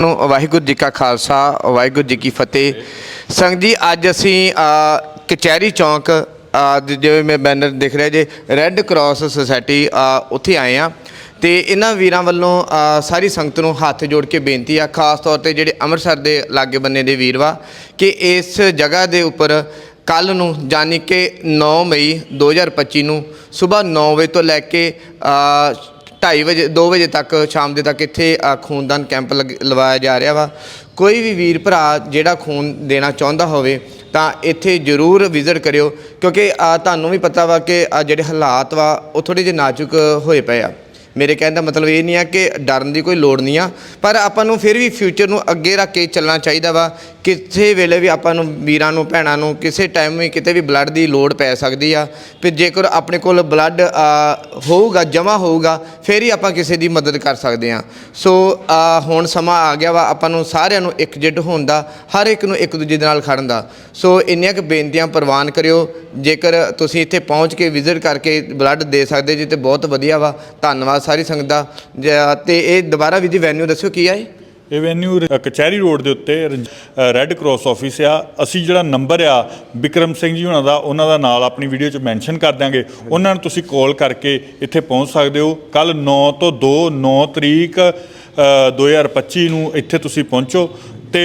ਨੂੰ ਵਾਹਿਗੁਰੂ ਜੀ ਕਾ ਖਾਲਸਾ, ਵਾਹਿਗੁਰੂ ਜੀ ਕੀ ਫਤਿਹ। ਸੰਗ ਜੀ, ਅੱਜ ਅਸੀਂ ਕਚਹਿਰੀ ਚੌਂਕ ਜਿਵੇਂ ਮੈਂ ਬੈਨਰ ਦਿਖ ਰਿਹਾ ਜੇ ਰੈੱਡ ਕਰਾਸ ਸੁਸਾਇਟੀ ਉੱਥੇ ਆਏ ਆ ਤੇ ਇਹਨਾਂ ਵੀਰਾਂ ਵੱਲੋਂ ਸਾਰੀ ਸੰਗਤ ਨੂੰ ਹੱਥ ਜੋੜ ਕੇ ਬੇਨਤੀ ਆ, ਖਾਸ ਤੌਰ ਤੇ ਜਿਹੜੇ ਅੰਮ੍ਰਿਤਸਰ ਦੇ ਲਾਗੇ ਬੰਨੇ ਦੇ ਵੀਰ ਵਾ, ਕਿ ਇਸ ਜਗ੍ਹਾ ਦੇ ਉੱਪਰ ਕੱਲ ਨੂੰ ਯਾਨੀ ਕਿ 9 ਮਈ 2025 ਨੂੰ, ਸਵੇਰ 9 ਵਜੇ ਤੋਂ ਲੈ ਕੇ 2:30 ਵਜੇ 2 ਵਜੇ ਤੱਕ ਸ਼ਾਮ ਦੇ ਤੱਕ ਇੱਥੇ ਅ, ਖੂਨਦਾਨ ਕੈਂਪ ਲਗ- ਲਵਾਇਆ ਜਾ ਰਿਹਾ ਵਾ। ਕੋਈ ਵੀ ਵੀਰ ਭਰਾ ਜਿਹੜਾ ਖੂਨ ਦੇਣਾ ਚਾਹੁੰਦਾ ਹੋਵੇ ਤਾਂ ਇੱਥੇ ਜ਼ਰੂਰ ਵਿਜ਼ਿਟ ਕਰਿਓ ਕਿਉਂਕਿ ਅ, ਤੁਹਾਨੂੰ ਵੀ ਪਤਾ ਵਾ ਕਿ ਅ, ਜਿਹੜੇ ਹਾਲਾਤ ਵਾ ਉਹ ਥੋੜੇ ਜਿਹੇ ਨਾਜ਼ੁਕ ਹੋਏ ਪਏ ਆ। ਮੇਰੇ ਕਹਿਣ ਦਾ ਮਤਲਬ ਇਹ ਨਹੀਂ ਆ ਕਿ ਡਰਨ ਦੀ ਕੋਈ ਲੋੜ ਨਹੀਂ ਆ ਪਰ ਆਪਾਂ ਨੂੰ ਫਿਰ ਵੀ ਫਿਊਚਰ ਨੂੰ ਅੱਗੇ ਰੱਖ ਕੇ ਚੱਲਣਾ ਚਾਹੀਦਾ ਵਾ ਕਿਸੇ ਵੇਲੇ ਵੀ ਆਪਾਂ ਨੂੰ ਵੀਰਾਂ ਨੂੰ, ਭੈਣਾਂ ਨੂੰ ਕਿਸੇ ਟਾਈਮ ਵੀ ਕਿਤੇ ਵੀ ਬਲੱਡ ਦੀ ਲੋੜ ਪੈ ਸਕਦੀ ਆ, ਫਿਰ ਜੇਕਰ ਆਪਣੇ ਕੋਲ ਬਲੱਡ ਹੋਊਗਾ, ਜਮ੍ਹਾਂ ਹੋਊਗਾ, ਫਿਰ ਹੀ ਆਪਾਂ ਕਿਸੇ ਦੀ ਮਦਦ ਕਰ ਸਕਦੇ ਆ। ਸੋ ਹੁਣ ਸਮਾਂ ਆ ਗਿਆ ਵਾ ਆਪਾਂ ਨੂੰ ਸਾਰਿਆਂ ਨੂੰ ਇਕਜੁੱਟ ਹੋਣ ਦਾ, ਹਰ ਇੱਕ ਨੂੰ ਇੱਕ ਦੂਜੇ ਦੇ ਨਾਲ ਖੜਨ ਦਾ। ਸੋ ਇੰਨੀਆਂ ਕੁ ਬੇਨਤੀਆਂ ਪ੍ਰਵਾਨ ਕਰਿਓ, ਜੇਕਰ ਤੁਸੀਂ ਇੱਥੇ ਪਹੁੰਚ ਕੇ ਵਿਜ਼ਿਟ ਕਰਕੇ ਬਲੱਡ ਦੇ ਸਕਦੇ ਜੀ, ਤੇ ਬਹੁਤ ਵਧੀਆ ਵਾ। ਧੰਨਵਾਦ ਸਾਰੀ ਸੰਗਤ ਦਾ। ਜ- ਤੇ ਇਹ ਦੁਬਾਰਾ ਵੀ ਜੀ ਵੈਨਿਊ ਦੱਸਿਓ ਕੀ ਆ ਇਹ? ਐਵੇਨਿਊ ਕਚਹਿਰੀ ਰੋਡ ਦੇ ਉੱਤੇ ਰੈੱਡ ਕਰਾਸ ਆਫਿਸ ਆ। ਅਸੀਂ ਜਿਹੜਾ ਨੰਬਰ ਆ ਵਿਕਰਮ ਸਿੰਘ ਜੀ ਉਹਨਾਂ ਦਾ ਉਹਨਾਂ ਦਾ ਨਾਲ ਆਪਣੀ ਵੀਡੀਓ 'ਚ ਮੈਂਸ਼ਨ ਕਰ ਦਿਆਂਗੇ। ਉਹਨਾਂ ਨੂੰ ਤੁਸੀਂ ਕਾਲ ਕਰਕੇ ਇੱਥੇ ਪਹੁੰਚ ਸਕਦੇ ਹੋ। ਕੱਲ 9 ਤੋਂ 2 9 ਤਰੀਕ ਅ, 2025 ਨੂੰ ਇੱਥੇ ਤੁਸੀਂ ਪਹੁੰਚੋ। ਤੇ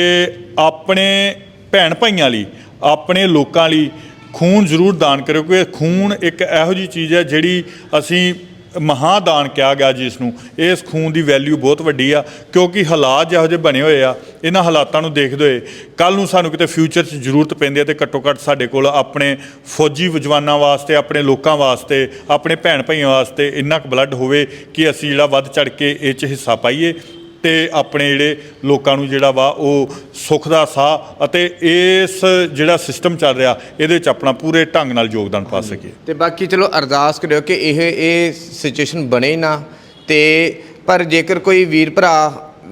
ਆਪਣੇ ਭੈਣ ਭਾਈਆਂ ਲਈ ਆਪਣੇ ਲੋਕਾਂ ਲਈ ਖੂਨ ਜ਼ਰੂਰ ਦਾਨ ਕਰਿਓ ਕਿਉਂਕਿ ਖੂਨ ਇੱਕ ਇਹੋ ਜੀ ਚੀਜ਼ ਹੈ ਜਿਹੜੀ ਅਸੀਂ ਮਹਾਦਾਨ ਕਿਹਾ ਗਿਆ ਜਿਸ ਨੂੰ ਇਸ ਖੂਨ ਦੀ ਵੈਲਿਊ ਬਹੁਤ ਵੱਡੀ ਆ, ਕਿਉਂਕਿ ਹਾਲਾਤ ਜਿਹੋ ਜਿਹੇ ਬਣੇ ਹੋਏ ਆ, ਇਹਨਾਂ ਹਾਲਾਤਾਂ ਨੂੰ ਦੇਖਦੇ ਹੋਏ ਕੱਲ ਨੂੰ ਸਾਨੂੰ ਕਿਤੇ ਫਿਊਚਰ 'ਚ ਜ਼ਰੂਰਤ ਪੈਂਦੀ ਹੈ ਤੇ ਘੱਟੋ ਘੱਟ ਸਾਡੇ ਕੋਲ ਆਪਣੇ ਫੌਜੀ ਜਵਾਨਾਂ ਵਾਸਤੇ, ਆਪਣੇ ਲੋਕਾਂ ਵਾਸਤੇ, ਆਪਣੇ ਭੈਣ ਭਾਈਆਂ ਵਾਸਤੇ ਇੰਨਾ ਕੁ ਬਲੱਡ ਹੋਵੇ ਕਿ ਅਸੀਂ ਜਿਹੜਾ ਵੱਧ ਚੜ ਕੇ ਇਹ 'ਚ ਹਿੱਸਾ ਪਾਈਏ। ਤੇ ਆਪਣੇ ਜਿਹੜੇ ਲੋਕਾਂ ਨੂੰ ਜਿਹੜਾ ਵਾ ਉਹ ਸੁੱਖ ਦਾ ਸਾਹ ਅਤੇ ਇਸ ਜਿਹੜਾ ਸਿਸਟਮ ਚੱਲ ਰਿਹਾ ਇਹਦੇ ਵਿੱਚ ਆਪਣਾ ਪੂਰੇ ਢੰਗ ਨਾਲ ਯੋਗਦਾਨ ਪਾ ਸਕੀਏ। ਤੇ ਬਾਕੀ ਚਲੋ ਅਰਦਾਸ ਕਰਿਓ ਕਿ ਇਹ ਇਹ ਸਿਚੁਏਸ਼ਨ ਬਣੇ ਨਾ ਤੇ ਪਰ ਜੇਕਰ ਕੋਈ ਵੀਰ ਭਰਾ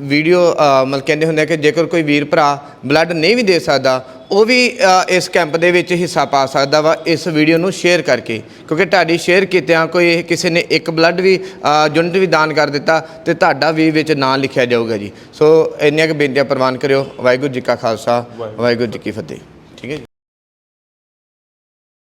ਵੀਡੀਓ ਮਤਲਬ ਕਹਿੰਦੇ ਹੁੰਦੇ ਆ ਕਿ ਜੇਕਰ ਕੋਈ ਵੀਰ ਭਰਾ ਬਲੱਡ ਨਹੀਂ ਵੀ ਦੇ ਸਕਦਾ ਉਹ ਵੀ ਇਸ ਕੈਂਪ ਦੇ ਵਿੱਚ ਹਿੱਸਾ ਪਾ ਸਕਦਾ ਵਾ ਇਸ ਵੀਡੀਓ ਨੂੰ ਸ਼ੇਅਰ ਕਰਕੇ। ਕਿਉਂਕਿ ਤੁਹਾਡੀ ਸ਼ੇਅਰ ਕੀਤਿਆਂ ਕੋਈ ਕਿਸੇ ਨੇ ਇੱਕ ਬਲੱਡ ਵੀ ਯੂਨਿਟ ਵੀ ਦਾਨ ਕਰ ਦਿੱਤਾ ਤੇ ਤੁਹਾਡਾ ਵੀ ਵਿੱਚ ਨਾਂ ਲਿਖਿਆ ਜਾਊਗਾ ਜੀ। ਸੋ ਇੰਨੀਆਂ ਕੁ ਬੇਨਤੀਆਂ ਪ੍ਰਵਾਨ ਕਰਿਓ। ਵਾਹਿਗੁਰੂ ਜੀ ਕਾ ਖਾਲਸਾ ਵਾਹਿਗੁਰੂ ਜੀ ਕੀ ਫਤਿਹ। ਠੀਕ ਹੈ